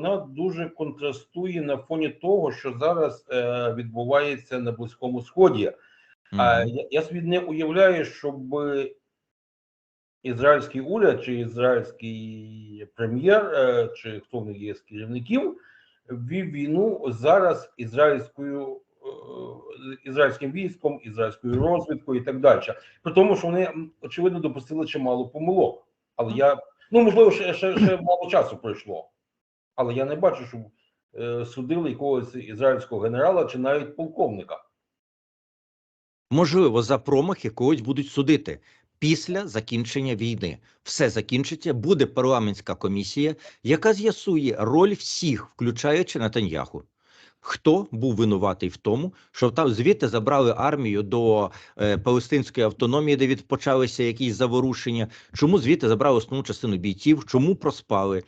вона дуже контрастує на фоні того, що зараз е, відбувається на Близькому Сході. А я, я собі не уявляю, щоб ізраїльський уряд чи ізраїльський прем'єр, е, чи хто в них є з керівників, вів війну зараз ізраїльською е, ізраїльським військом, ізраїльською розвідкою і так далі. При тому, що вони очевидно допустили чимало помилок. Але я ну можливо ще, ще, ще мало часу пройшло. Але я не бачу, щоб е, судили якогось ізраїльського генерала чи навіть полковника. Можливо, за промахи когось будуть судити після закінчення війни. Все закінчиться, буде парламентська комісія, яка з'ясує роль всіх, включаючи Натаньяху. Хто був винуватий в тому, що там звідти забрали армію до е, палестинської автономії, де відпочалися якісь заворушення? Чому звідти забрали основну частину бійців? Чому проспали?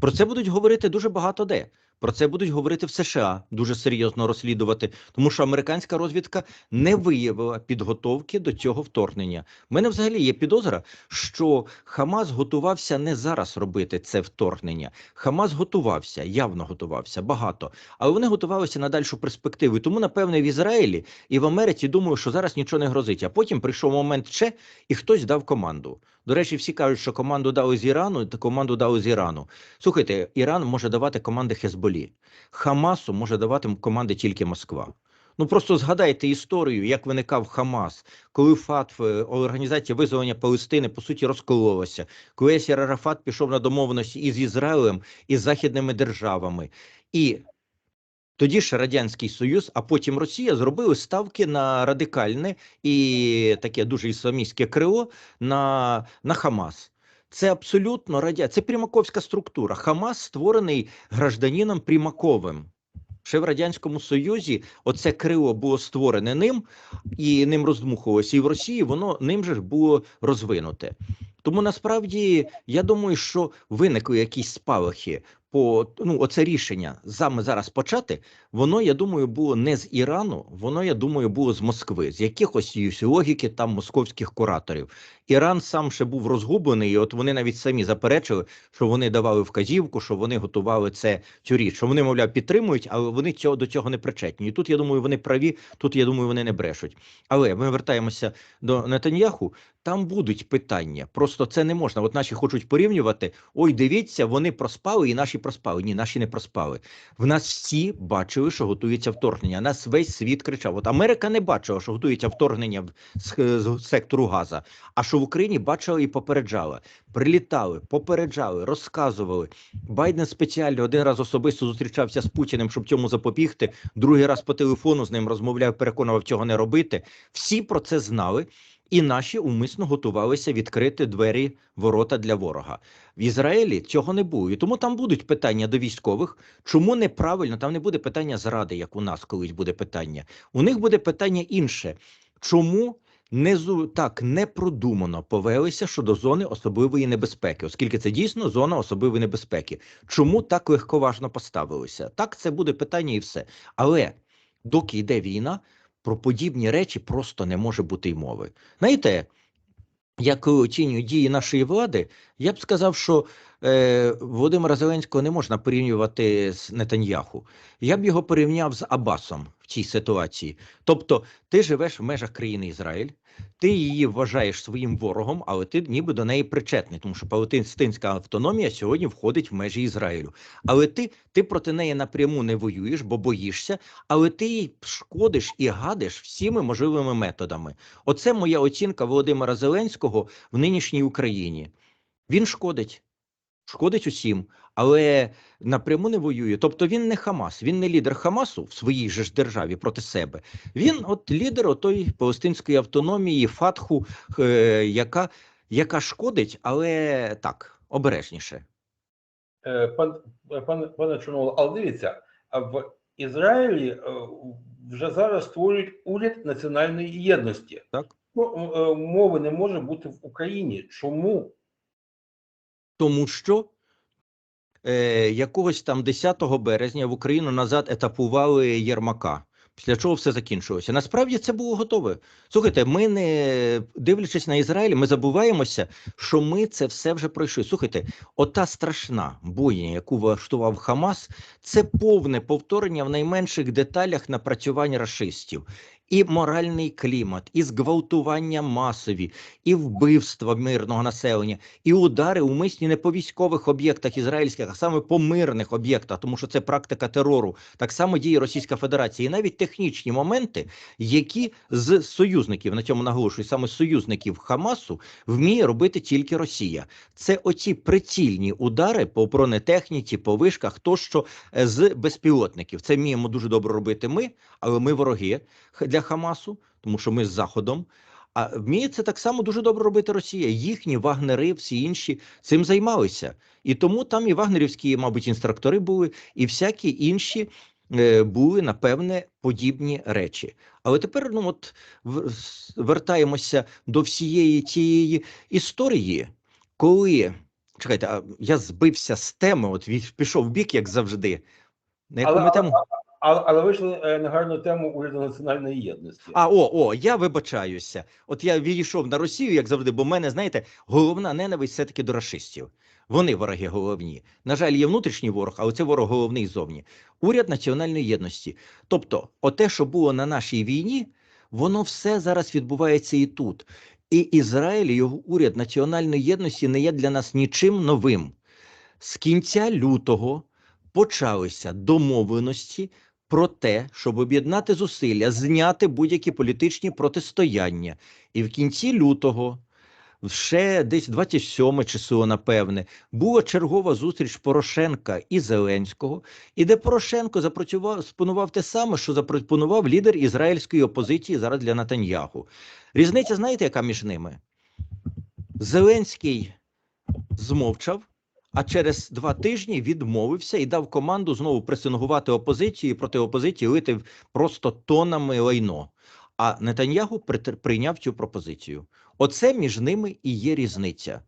Про це будуть говорити дуже багато де. Про це будуть говорити в США дуже серйозно розслідувати, тому що американська розвідка не виявила підготовки до цього вторгнення. У мене взагалі є підозра, що Хамас готувався не зараз робити це вторгнення. Хамас готувався, явно готувався багато, але вони готувалися на дальшу перспективу. Тому, напевне, в Ізраїлі і в Америці думаю, що зараз нічого не грозить. А потім прийшов момент ще, і хтось дав команду. До речі, всі кажуть, що команду дали з Ірану, та команду дали з Ірану. Слухайте, Іран може давати команди Хезболі, Хамасу може давати команди тільки Москва. Ну просто згадайте історію, як виникав Хамас, коли ФАТФ, е, організація визволення Палестини, по суті, розкололася, коли Ясір Арафат пішов на домовленості із Ізраїлем і з західними державами. І тоді ж Радянський Союз, а потім Росія зробили ставки на радикальне і таке дуже ісламістське крило на, на Хамас. Це абсолютно радя... Це примаковська структура. Хамас створений гражданином Примаковим. Ще в Радянському Союзі оце крило було створене ним і ним роздмухувалося. І в Росії воно ним же ж було розвинуте. Тому насправді я думаю, що виникли якісь спалахи по ну, оце рішення саме зараз почати. Воно, я думаю, було не з Ірану, воно, я думаю, було з Москви, з якихось логіки там московських кураторів. Іран сам ще був розгублений, і от вони навіть самі заперечили, що вони давали вказівку, що вони готували це цю річ, що вони, мовляв, підтримують, але вони цього до цього не причетні. І тут я думаю, вони праві. Тут я думаю, вони не брешуть. Але ми вертаємося до Нетаньяху. Там будуть питання. Просто це не можна. От наші хочуть порівнювати. Ой, дивіться, вони проспали, і наші проспали. Ні, наші не проспали. В нас всі бачили, що готується вторгнення. Нас весь світ кричав. От Америка не бачила, що готується вторгнення з сектору Газа. А що в Україні бачили і попереджали. Прилітали, попереджали, розказували. Байден спеціально один раз особисто зустрічався з Путіним, щоб цьому запобігти. Другий раз по телефону з ним розмовляв, переконував цього не робити. Всі про це знали. І наші умисно готувалися відкрити двері ворота для ворога в Ізраїлі. Цього не було, і тому там будуть питання до військових. Чому неправильно? Там не буде питання зради, як у нас колись буде питання. У них буде питання інше. Чому не зу- так непродумано повелися щодо зони особливої небезпеки, оскільки це дійсно зона особливої небезпеки. Чому так легковажно поставилися? Так, це буде питання і все. Але доки йде війна, про подібні речі просто не може бути й мови. Знаєте, я коли оцінюю дії нашої влади, я б сказав, що е, Володимира Зеленського не можна порівнювати з Нетаньяху. Я б його порівняв з Абасом в цій ситуації. Тобто, ти живеш в межах країни Ізраїль, ти її вважаєш своїм ворогом, але ти ніби до неї причетний, тому що палестинська автономія сьогодні входить в межі Ізраїлю. Але ти, ти проти неї напряму не воюєш, бо боїшся, але ти їй шкодиш і гадиш всіми можливими методами. Оце моя оцінка Володимира Зеленського в нинішній Україні. Він шкодить, шкодить усім, але напряму не воює. Тобто він не Хамас, він не лідер Хамасу в своїй же ж державі проти себе. Він от лідер отої палестинської автономії, Фатху, е, яка, яка шкодить, але так, обережніше. Е, Пан, пане, пане Чорновол, але дивіться, в Ізраїлі е, вже зараз створюють уряд національної єдності. Так. Ну, е, мови не може бути в Україні. Чому? Тому що е, якогось там 10 березня в Україну назад етапували Єрмака. Після чого все закінчилося. Насправді це було готове. Слухайте, ми не дивлячись на Ізраїль, ми забуваємося, що ми це все вже пройшли. Слухайте, ота страшна бойня, яку влаштував Хамас, це повне повторення в найменших деталях напрацювань рашистів. І моральний клімат, і зґвалтування масові, і вбивства мирного населення, і удари умисні не по військових об'єктах ізраїльських, а саме по мирних об'єктах, тому що це практика терору. Так само діє Російська Федерація, і навіть технічні моменти, які з союзників на цьому наголошую, саме союзників Хамасу, вміє робити тільки Росія. Це оці прицільні удари по бронетехніці, по вишках, тощо е, з безпілотників. Це вміємо дуже добре робити ми, але ми вороги для Хамасу, тому що ми з Заходом. А вміє це так само дуже добре робити Росія. Їхні вагнери, всі інші цим займалися. І тому там і вагнерівські, мабуть, інструктори були, і всякі інші е, були, напевне, подібні речі. Але тепер ну, от, вертаємося до всієї цієї історії, коли. Чекайте, а я збився з теми, от пішов в бік, як завжди. На яку ми тему? Але, але вийшли на гарну тему уряду національної єдності. А, о, о, я вибачаюся. От я відійшов на Росію, як завжди, бо в мене, знаєте, головна ненависть все-таки до рашистів. Вони вороги головні. На жаль, є внутрішній ворог, але це ворог головний зовні. Уряд національної єдності. Тобто, оте, що було на нашій війні, воно все зараз відбувається і тут. І Ізраїль, і його уряд національної єдності не є для нас нічим новим. З кінця лютого почалися домовленості про те, щоб об'єднати зусилля, зняти будь-які політичні протистояння. І в кінці лютого, ще десь 27 число, напевне, була чергова зустріч Порошенка і Зеленського, і де Порошенко запрацював, спонував те саме, що запропонував лідер ізраїльської опозиції зараз для Натаньяху. Різниця, знаєте, яка між ними? Зеленський змовчав, а через два тижні відмовився і дав команду знову пресингувати опозицію проти опозиції лити просто тонами лайно. А Нетаньягу прийняв цю пропозицію. Оце між ними і є різниця.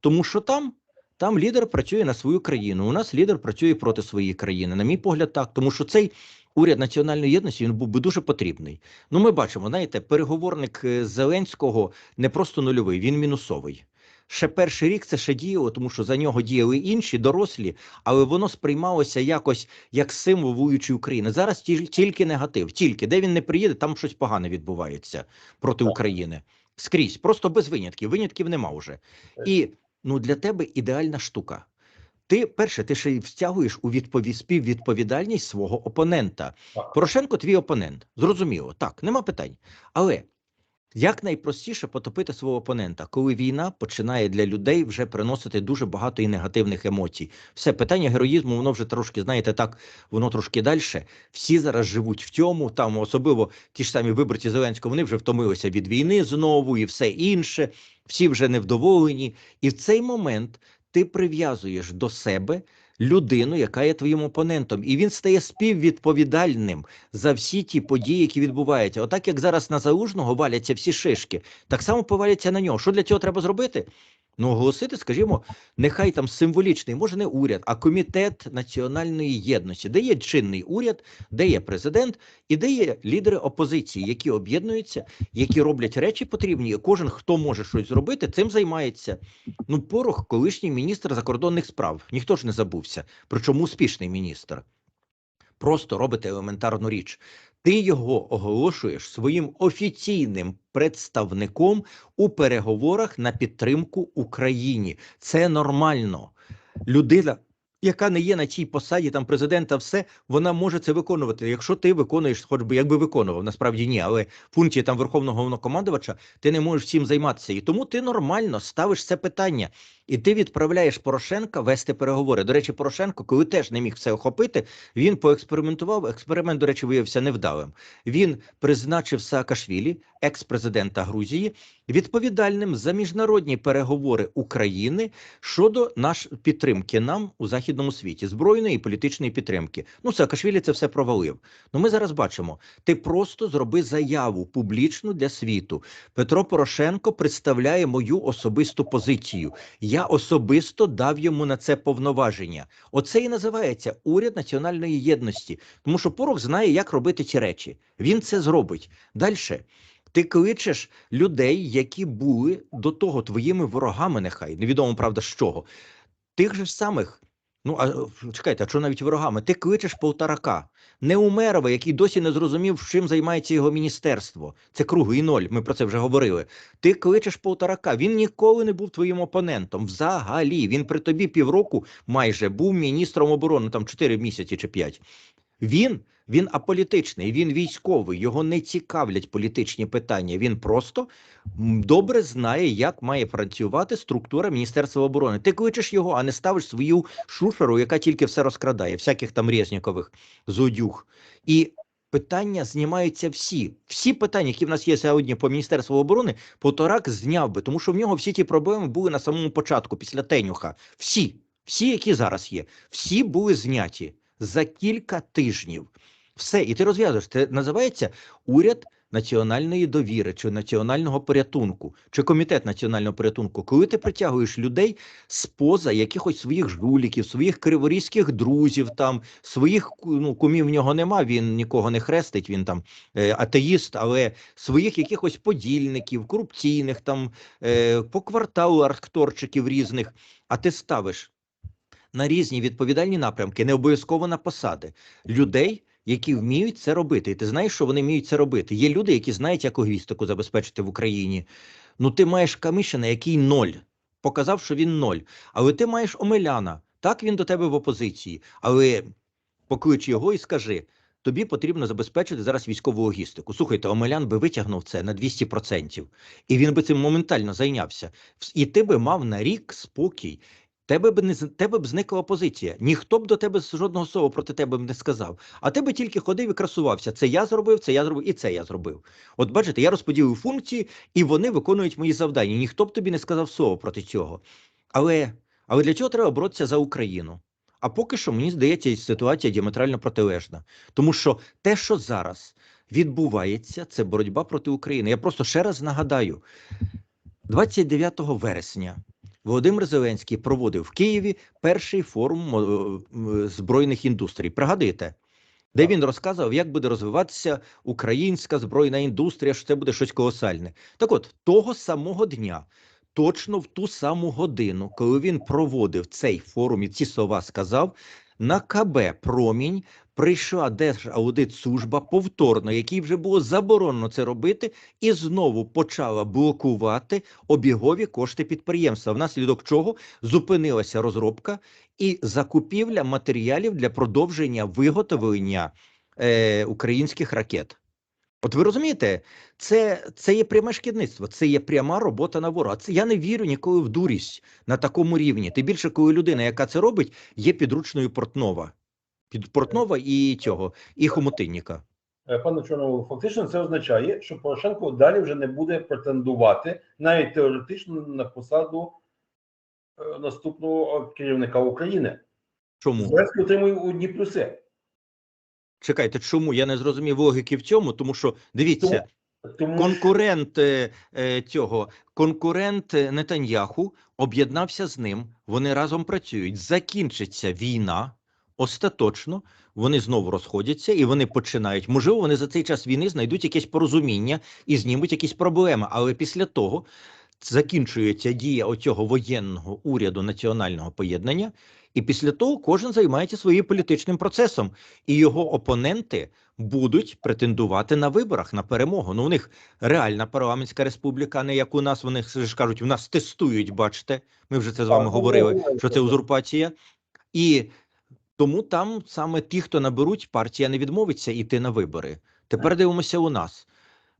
Тому що там, там лідер працює на свою країну. У нас лідер працює проти своєї країни. На мій погляд, так. Тому що цей уряд національної єдності він був би дуже потрібний. Ну, ми бачимо, знаєте, переговорник е, Зеленського не просто нульовий, він мінусовий. Ще перший рік це ще діяло, тому що за нього діяли інші дорослі, але воно сприймалося якось як символ воюючої України. Зараз тільки негатив, тільки де він не приїде, там щось погане відбувається проти. України. Скрізь, просто без винятків. Винятків нема вже. І ну для тебе ідеальна штука. Ти перше, ти ще й втягуєш у відпові... співвідповідальність свого опонента. Так. Порошенко твій опонент. Зрозуміло, так, нема питань. Але як найпростіше потопити свого опонента, коли війна починає для людей вже приносити дуже багато і негативних емоцій. Все питання героїзму, воно вже трошки, знаєте, так, воно трошки далі. Всі зараз живуть в цьому, там особливо ті ж самі виборці Зеленського, вони вже втомилися від війни знову і все інше. Всі вже невдоволені. І в цей момент ти прив'язуєш до себе людину, яка є твоїм опонентом, і він стає співвідповідальним за всі ті події, які відбуваються. Отак як зараз на залужного валяться всі шишки, так само поваляться на нього. Що для цього треба зробити? Ну, оголосити, скажімо, нехай там символічний, може не уряд, а комітет національної єдності, де є чинний уряд, де є президент і де є лідери опозиції, які об'єднуються, які роблять речі потрібні. Кожен, хто може щось зробити, цим займається. Ну, порох, колишній міністр закордонних справ. Ніхто ж не забувся. Причому успішний міністр. Просто робите елементарну річ. Ти його оголошуєш своїм офіційним представником у переговорах на підтримку Україні. Це нормально. Людина, яка не є на цій посаді, там президента, все вона може це виконувати. Якщо ти виконуєш, хоч би якби виконував, насправді ні, але функції там верховного головнокомандувача, ти не можеш цим займатися. І тому ти нормально ставиш це питання. І ти відправляєш Порошенка вести переговори. До речі, Порошенко, коли теж не міг все охопити, він поекспериментував. Експеримент, до речі, виявився невдалим. Він призначив Саакашвілі екс-президента Грузії, відповідальним за міжнародні переговори України щодо наш підтримки нам у західному світі, збройної і політичної підтримки. Ну, Саакашвілі це все провалив. Ну, ми зараз бачимо. Ти просто зроби заяву публічну для світу. Петро Порошенко представляє мою особисту позицію. Я особисто дав йому на це повноваження. Оце і називається уряд національної єдності, тому що Порох знає, як робити ці речі. Він це зробить. Далі. Ти кличеш людей, які були до того твоїми ворогами, нехай невідомо правда з чого. Тих же самих. Ну а чекайте, а що навіть ворогами? Ти кличеш Полторака, не Умерова, який досі не зрозумів, чим займається його міністерство. Це круглий ноль. Ми про це вже говорили. Ти кличеш Полторака. Він ніколи не був твоїм опонентом. Взагалі, він при тобі півроку майже був міністром оборони, там 4 місяці чи 5. Він, він аполітичний, він військовий, його не цікавлять політичні питання. Він просто добре знає, як має працювати структура Міністерства оборони. Ти кличеш його, а не ставиш свою шушеру, яка тільки все розкрадає, всяких там Резнікових зодюг. І питання знімаються всі. Всі питання, які в нас є сьогодні по Міністерству оборони, Поторак зняв би, тому що в нього всі ті проблеми були на самому початку, після Тенюха. Всі, всі, які зараз є, всі були зняті за кілька тижнів. Все, і ти розв'язуєш. Це називається уряд національної довіри чи національного порятунку, чи комітет національного порятунку. Коли ти притягуєш людей з-поза якихось своїх жуліків, своїх криворізьких друзів, там своїх ну, кумів в нього нема, він нікого не хрестить, він там е, атеїст, але своїх якихось подільників, корупційних там е, по кварталу архторчиків різних. А ти ставиш на різні відповідальні напрямки, не обов'язково на посади людей, які вміють це робити. І ти знаєш, що вони вміють це робити. Є люди, які знають, як логістику забезпечити в Україні. Ну, ти маєш Камишина, який ноль, показав, що він ноль. Але ти маєш Омеляна. Так він до тебе в опозиції, але поклич його і скажи. Тобі потрібно забезпечити зараз військову логістику. Слухайте, Омелян би витягнув це на 200%. І він би цим моментально зайнявся. Вс- І ти би мав на рік спокій. Тебе б не тебе б зникла опозиція. Ніхто б до тебе жодного слова проти тебе б не сказав. А ти би тільки ходив і красувався. Це я зробив, це я зробив, і це я зробив. От бачите, я розподілив функції, і вони виконують мої завдання. Ніхто б тобі не сказав слова проти цього. Але, але для чого треба боротися за Україну? А поки що мені здається, ситуація діаметрально протилежна, тому що те, що зараз відбувається, це боротьба проти України. Я просто ще раз нагадаю: 29 вересня Володимир Зеленський проводив в Києві перший форум е, збройних індустрій. Пригадуєте? Де він розказував, як буде розвиватися українська збройна індустрія, що це буде щось колосальне. Так от, того самого дня, точно в ту саму годину, коли він проводив цей форум і ці слова сказав, на КБ Промінь прийшла Держаудитслужба повторно, якій вже було заборонено це робити, і знову почала блокувати обігові кошти підприємства, внаслідок чого зупинилася розробка і закупівля матеріалів для продовження виготовлення е, українських ракет. От ви розумієте, це, це є пряме шкідництво, це є пряма робота на ворога. Це я не вірю ніколи в дурість на такому рівні. Тим більше, коли людина, яка це робить, є підручною Портнова. Під Портнова і цього, і Хомутинніка. Е, Пане Чорновол, фактично це означає, що Порошенко далі вже не буде претендувати навіть теоретично на посаду е, наступного керівника України. Чому? Зеленський отримує одні плюси. Чекайте, чому? Я не зрозумів логіки в цьому, тому що дивіться. Тому Конкурент е, е, цього конкурент Нетаньяху об'єднався з ним. Вони разом працюють. Закінчиться війна остаточно. Вони знову розходяться і вони починають. Можливо, вони за цей час війни знайдуть якесь порозуміння і знімуть якісь проблеми. Але після того закінчується дія оцього воєнного уряду національного поєднання, і після того кожен займається своїм політичним процесом, і його опоненти будуть претендувати на виборах на перемогу. Ну, у них реальна парламентська республіка, не як у нас. Вони ж кажуть, у нас тестують. Бачите, ми вже це з вами говорили, ну, що це узурпація, і тому там саме ті, хто наберуть, партія не відмовиться йти на вибори. Тепер дивимося у нас.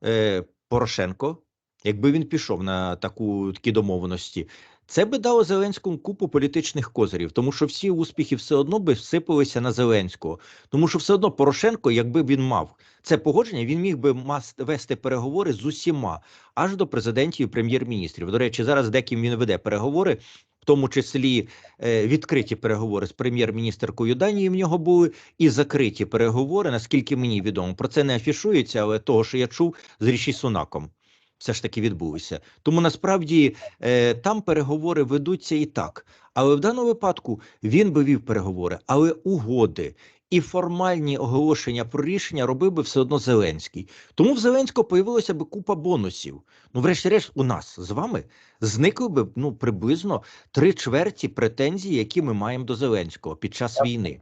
Е, Порошенко, якби він пішов на таку такі домовленості, Це би дало Зеленському купу політичних козирів, тому що всі успіхи все одно би всипалися на Зеленського. Тому що все одно Порошенко, якби він мав це погодження, він міг би вести переговори з усіма, аж до президентів і прем'єр-міністрів. До речі, зараз деким він веде переговори, в тому числі е, відкриті переговори з прем'єр-міністеркою Данії. В нього були і закриті переговори, наскільки мені відомо. Про це не афішується, але того, що я чув з Ріші Сунаком. Все ж таки відбулися. Тому насправді е, там переговори ведуться і так. Але в даному випадку він би вів переговори, але угоди і формальні оголошення про рішення робив би все одно Зеленський. Тому в Зеленського появилося би купа бонусів. Ну, врешті-решт, у нас з вами зникли би ну приблизно три чверті претензій, які ми маємо до Зеленського під час війни.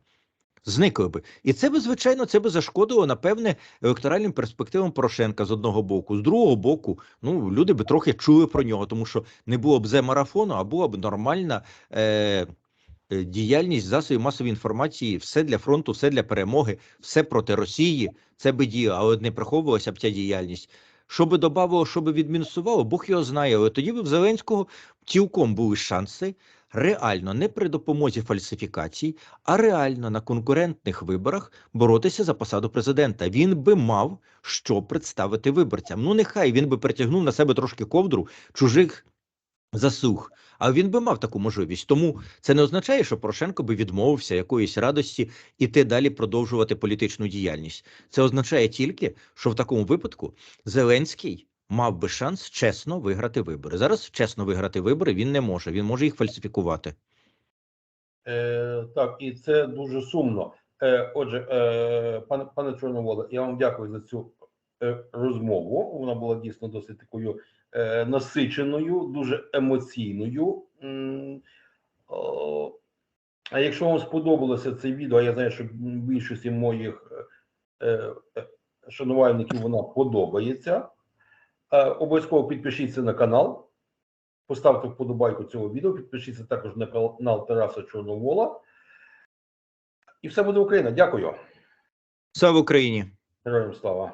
Зникли би, і це би звичайно це би зашкодило напевне електоральним перспективам Порошенка з одного боку, з другого боку, ну люди би трохи чули про нього, тому що не було б зе марафону, а була б нормальна е, е, діяльність засобів масової інформації, все для фронту, все для перемоги, все проти Росії. Це би діяло, але не приховувалася б ця діяльність. Що би додавало, що би відмінусувало, Бог його знає. Але тоді би в Зеленського цілком були шанси реально не при допомозі фальсифікацій, а реально на конкурентних виборах боротися за посаду президента. Він би мав що представити виборцям. Ну нехай він би притягнув на себе трошки ковдру чужих засуг. А він би мав таку можливість. Тому це не означає, що Порошенко би відмовився якоїсь радості іти далі продовжувати політичну діяльність. Це означає тільки, що в такому випадку Зеленський мав би шанс чесно виграти вибори. Зараз чесно виграти вибори він не може. Він може їх фальсифікувати. Е, так, і це дуже сумно. Е, отже, е, пане, пане Чорноволе, я вам дякую за цю розмову. Вона була дійсно досить такою е, насиченою, дуже емоційною. А якщо вам сподобалося це відео, я знаю, що більшості моїх е, е, шанувальників вона подобається. Е, обов'язково підпишіться на канал. Поставте вподобайку цього відео, підпишіться також на канал Тараса Чорновола. І все буде Україна. Дякую. Слава Україні! Героям слава.